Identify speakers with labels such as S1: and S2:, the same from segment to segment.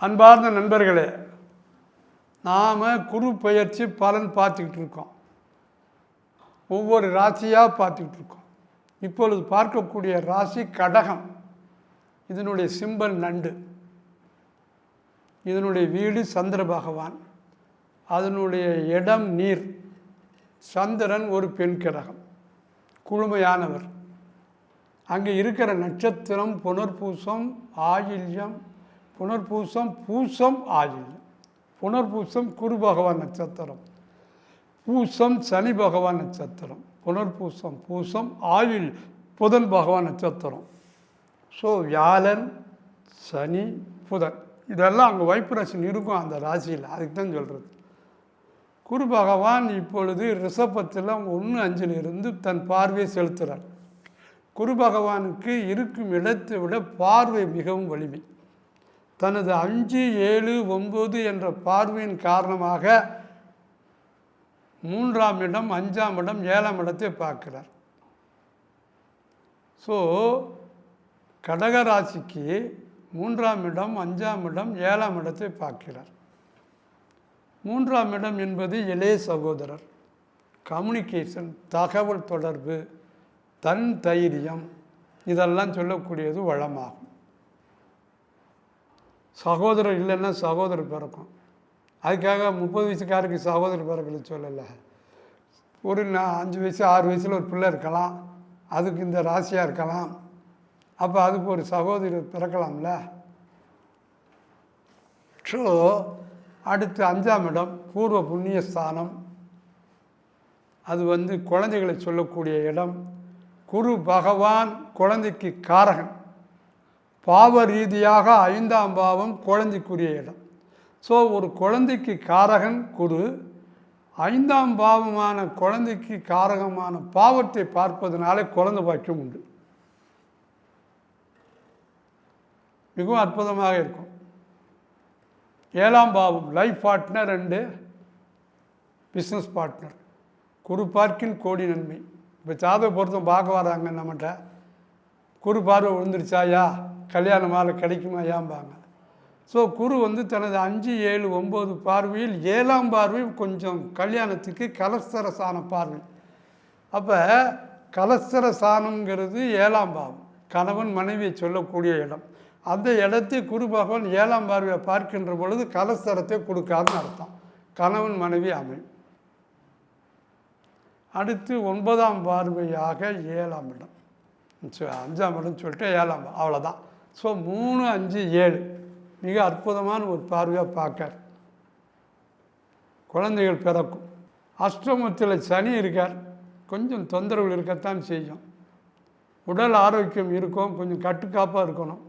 S1: அன்பார்ந்த நண்பர்களே நாம் குரு பயிற்சி பலன் பார்த்துக்கிட்டு இருக்கோம். ஒவ்வொரு ராசியாக பார்த்துக்கிட்டு இருக்கோம். இப்பொழுது பார்க்கக்கூடிய ராசி கடகம். இதனுடைய சிம்பல் நண்டு. இதனுடைய வீடு சந்திர பகவான். அதனுடைய இடம் நீர். சந்திரன் ஒரு பெண் கிரகம் குழுமையானவர் அங்கே இருக்கிற நட்சத்திரம் புனர்பூசம் ஆயில்யம் புனர்பூசம் பூசம் ஆயுள். புனர்பூசம் குரு பகவான் நட்சத்திரம். பூசம் சனி பகவான் நட்சத்திரம். புனர்பூசம் பூசம் ஆயுள் புதன் பகவான் நட்சத்திரம். ஸோ வியாழன் சனி புதன். இதெல்லாம் அங்கே வைப்ரேஷன் இருக்கும் அந்த ராசியில். அதுக்கு தான் சொல்கிறது குரு பகவான் இப்பொழுது ரிஷபத்தில் ஒன்று அஞ்சில் இருந்து தன் பார்வையை செலுத்துகிறார் குரு பகவானுக்கு இருக்கும் இடத்தை விட பார்வை மிகவும் வலிமை. தனது அஞ்சு ஏழு ஒம்பது என்ற பார்வையின் காரணமாக மூன்றாம் இடம் அஞ்சாம் இடம் ஏழாம் இடத்தை பார்க்கிறார். ஸோ கடகராசிக்கு மூன்றாம் இடம் அஞ்சாம் இடம் ஏழாம் இடத்தை பார்க்கிறார். மூன்றாம் இடம் என்பது இளைய சகோதரர். கம்யூனிகேஷன் தகவல் தொடர்பு தன் தைரியம் இதெல்லாம் சொல்லக்கூடியது வளமாகும். சகோதரர் இல்லைன்னா சகோதரர் பிறக்கும். அதுக்காக முப்பது வயசுக்காருக்கு சகோதரர் பிறக்கலை சொல்லலை. ஒரு நான் அஞ்சு வயசு ஆறு வயசில் ஒரு பிள்ளை இருக்கலாம். அதுக்கு இந்த ராசியாக இருக்கலாம். அப்போ அதுக்கு ஒரு சகோதரர் பிறக்கலாம்ல. ஸோ அடுத்து அஞ்சாம் இடம் பூர்வ புண்ணிய ஸ்தானம். அது வந்து குழந்தைகளை சொல்லக்கூடிய இடம். குரு பகவான் குழந்தைக்கு காரகன். பாவ ரீதியாக ஐந்தாம் பாவம் குழந்தைக்குரிய இடம். ஸோ ஒரு குழந்தைக்கு காரகன் குரு ஐந்தாம் பாவமான குழந்தைக்கு காரகமான பாவத்தை பார்ப்பதனாலே குழந்தை பாக்கியம் உண்டு. மிகவும் அற்புதமாக இருக்கும். ஏழாம் பாவம் life partner and business partner குரு பார்க்கின் கோடி நன்மை. இப்போ ஜாதக பொருத்தம் பார்க்க வராங்க நம்மகிட்ட. குரு பார்வை விழுந்துருச்சாயா? கல்யாண மாலை கிடைக்குமாயாம்பாங்க ஸோ குரு வந்து தனது அஞ்சு ஏழு ஒம்பது பார்வையில் ஏழாம் பார்வை கொஞ்சம் கல்யாணத்துக்கு கலஸ்தரசான பார்வை. அப்போ கலஸ்தரசானங்கிறது ஏழாம் பாவம் கணவன் மனைவியை சொல்லக்கூடிய இடம். அந்த இடத்தை குரு பகவான் ஏழாம் பார்வையை பார்க்கின்ற பொழுது கலஸ்தரத்தை கொடுக்காதுன்னு அர்த்தம். கணவன் மனைவி அமையும். அடுத்து ஒன்பதாம் பார்வையாக ஏழாம் இடம். அஞ்சாம் இடம் சொல்லிட்டு ஏழாம் அவ்வளோதான் ஸோ மூணு அஞ்சு ஏழு. மிக அற்புதமான ஒரு பார்வையாக பார்க்கார் குழந்தைகள் பிறக்கும். அஷ்டமத்தில் சனி இருக்கார். கொஞ்சம் தொந்தரவுகள் இருக்கத்தான் செய்யும். உடல் ஆரோக்கியம் இருக்கும். கொஞ்சம் கட்டுக்காப்பாக இருக்கணும்.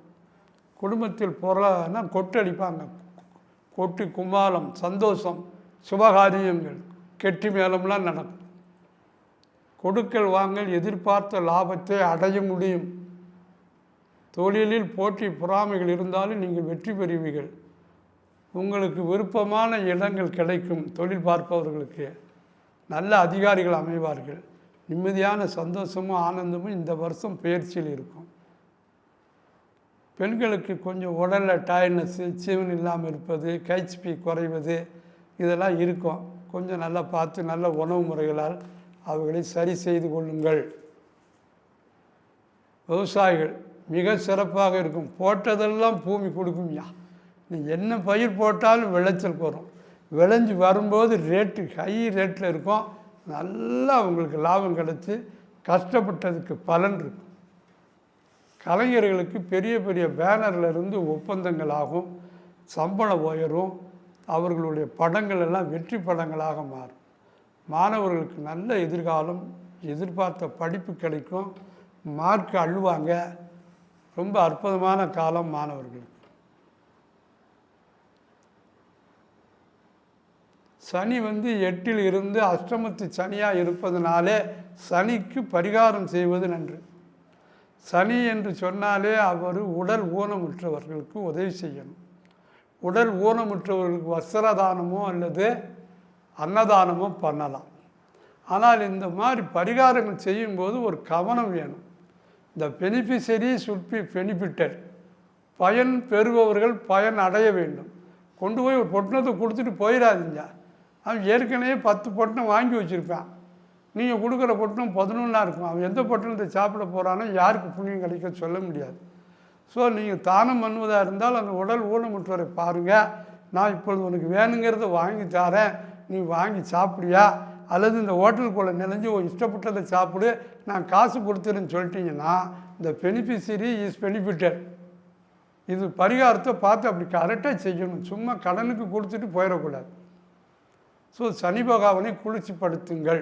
S1: குடும்பத்தில் பொருளாதாரம்னா கொட்டடிப்பாங்க கொட்டு கும்மாளம் சந்தோஷம் சுபகாரியங்கள் கெட்டி மேலம்லாம் நடக்கும். கொடுக்கல் வாங்கல் எதிர்பார்த்த லாபத்தை அடைய முடியும். தொழிலில் போட்டி பொறாமைகள் இருந்தாலும் நீங்கள் வெற்றி பெறுவீர்கள். உங்களுக்கு விருப்பமான இடங்கள் கிடைக்கும் தொழில் பார்ப்பவர்களுக்கு. நல்ல அதிகாரிகள் அமைவார்கள். நிம்மதியான சந்தோஷமும் ஆனந்தமும் இந்த வருஷம் பயிற்சியில் இருக்கும். பெண்களுக்கு கொஞ்சம் உடலில் டயர்னஸ்ஸு சீவன் இல்லாமல் இருப்பது கைச்பி குறைவது இதெல்லாம் இருக்கும். கொஞ்சம் நல்லா பார்த்து நல்ல உணவு முறைகளால் அவர்களை சரி செய்து கொள்ளுங்கள். விவசாயிகள் மிக சிறப்பாக இருக்கும். போட்டதெல்லாம் பூமி கொடுக்கும்யா நீ என்ன பயிர் போட்டாலும் விளைச்சல் வரும். விளைஞ்சு வரும்போது ரேட்டு ஹை ரேட்டில் இருக்கும். நல்லா அவங்களுக்கு லாபம் கிடச்சி கஷ்டப்பட்டதுக்கு பலன் இருக்கும். கலைஞர்களுக்கு பெரிய பெரிய பேனர்ல இருந்து ஒப்பந்தங்கள் ஆகும். சம்பளம் உயரும். அவர்களுடைய படங்கள் எல்லாம் வெற்றி படங்களாக மாறும். மாணவர்களுக்கு நல்ல எதிர்காலம் எதிர்பார்த்த படிப்பு கிடைக்கும். மார்க் அள்ளுவாங்க. ரொம்ப அற்புதமான காலம் மாணவர்களுக்கு சனி வந்து எட்டில் இருந்து அஷ்டமத்து சனியாக இருப்பதனாலே சனிக்கு பரிகாரம் செய்வது நன்று. சனி என்று சொன்னாலே அவர் உடல் ஊனமுற்றவர்களுக்கு உதவி செய்யணும். உடல் ஊனமுற்றவர்களுக்கு வஸ்திரதானமோ அல்லது அன்னதானமோ பண்ணலாம். ஆனால் இந்த மாதிரி பரிகாரங்கள் செய்யும்போது ஒரு கவனம் வேணும். இந்த பெனிஃபிஷரி சுட் பி பெனிஃபிட்டட் பயன் பெறுபவர்கள் பயன் அடைய வேண்டும். கொண்டு போய் ஒரு பொட்டினத்தை கொடுத்துட்டு போயிடாதீங்க. அவன் ஏற்கனவே பத்து பொட்டினம் வாங்கி வச்சுருப்பான். நீங்கள் கொடுக்குற பொட்டினம் பதினொன்றா இருக்கும். அவன் எந்த பொட்டினத்தை சாப்பிட போகிறானோ யாருக்கு புண்ணியம் கிடைக்க சொல்ல முடியாது. ஸோ நீங்கள் தானம் பண்ணுவதாக இருந்தால் அந்த உடல் ஊனமுற்றவரை பாருங்கள் நான் இப்பொழுது உனக்கு வேணுங்கிறத வாங்கி தரேன். நீ வாங்கி சாப்பிடியா அல்லது இந்த ஹோட்டலுக்குள்ளே நினைஞ்சு உன் இஷ்டப்பட்டதை சாப்பிடு நான் காசு கொடுத்துருன்னு சொல்லிட்டீங்கன்னா இந்த பெனிஃபிஷரி இஸ் பெனிஃபிட்டட் இது பரிகாரத்தை பார்த்து அப்படி கரெக்டாக செய்யணும். சும்மா கடனுக்கு கொடுத்துட்டு போயிடக்கூடாது. ஸோ சனி பகவானை குளிர்ச்சிப்படுத்துங்கள்.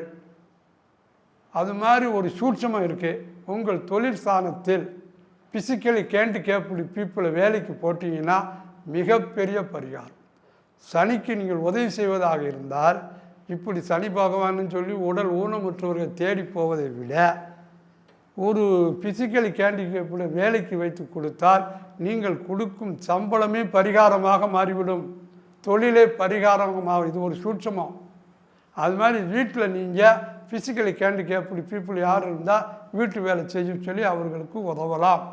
S1: அது மாதிரி ஒரு சூட்சமாக இருக்குது உங்கள் தொழில் ஸ்தானத்தில் பிசிக்கலி கேண்டு கேப்பிடி பீப்புளை வேலைக்கு போட்டிங்கன்னா மிகப்பெரிய பரிகாரம். சனிக்கு நீங்கள் உதவி செய்வதாக இருந்தால் இப்படி சனி பகவான்னு சொல்லி உடல் ஊனமுற்றவர்கள் தேடி போவதை விட ஒரு பிசிக்கலி கேண்டிகேப்புட வேலைக்கு வைத்து கொடுத்தால் நீங்கள் கொடுக்கும் சம்பளமே பரிகாரமாக மாறிவிடும். தொழிலே பரிகாரமாக இது ஒரு சூட்சமம். அது மாதிரி வீட்டில் நீங்கள் ஃபிசிக்கலி கேண்டிகேப்டு பீப்புள் யார் இருந்தால் வீட்டு வேலை செய்ய சொல்லி அவர்களுக்கு உதவலாம்.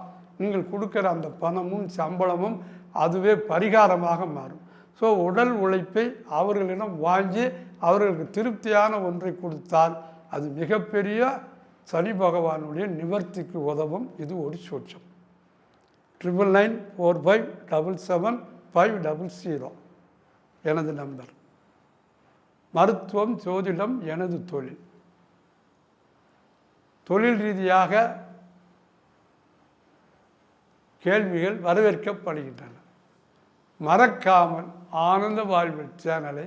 S1: நீங்கள் கொடுக்குற அந்த பணமும் சம்பளமும் அதுவே பரிகாரமாக மாறும். ஸோ உடல் உழைப்பை அவர்களிடம் வாங்கி அவர்களுக்கு திருப்தியான ஒன்றை கொடுத்தால் அது மிகப்பெரிய சனி பகவானுடைய நிவர்த்திக்கு உதவும். இது ஒரு சூட்சம். Triple nine four five double seven five double zero எனது நம்பர். மருத்துவம் ஜோதிடம் எனது தொழில். தொழில் ரீதியாக கேள்விகள் வரவேற்கப்படுகின்றன. மறக்காமல் ஆனந்த வாழ்வில் சேனலை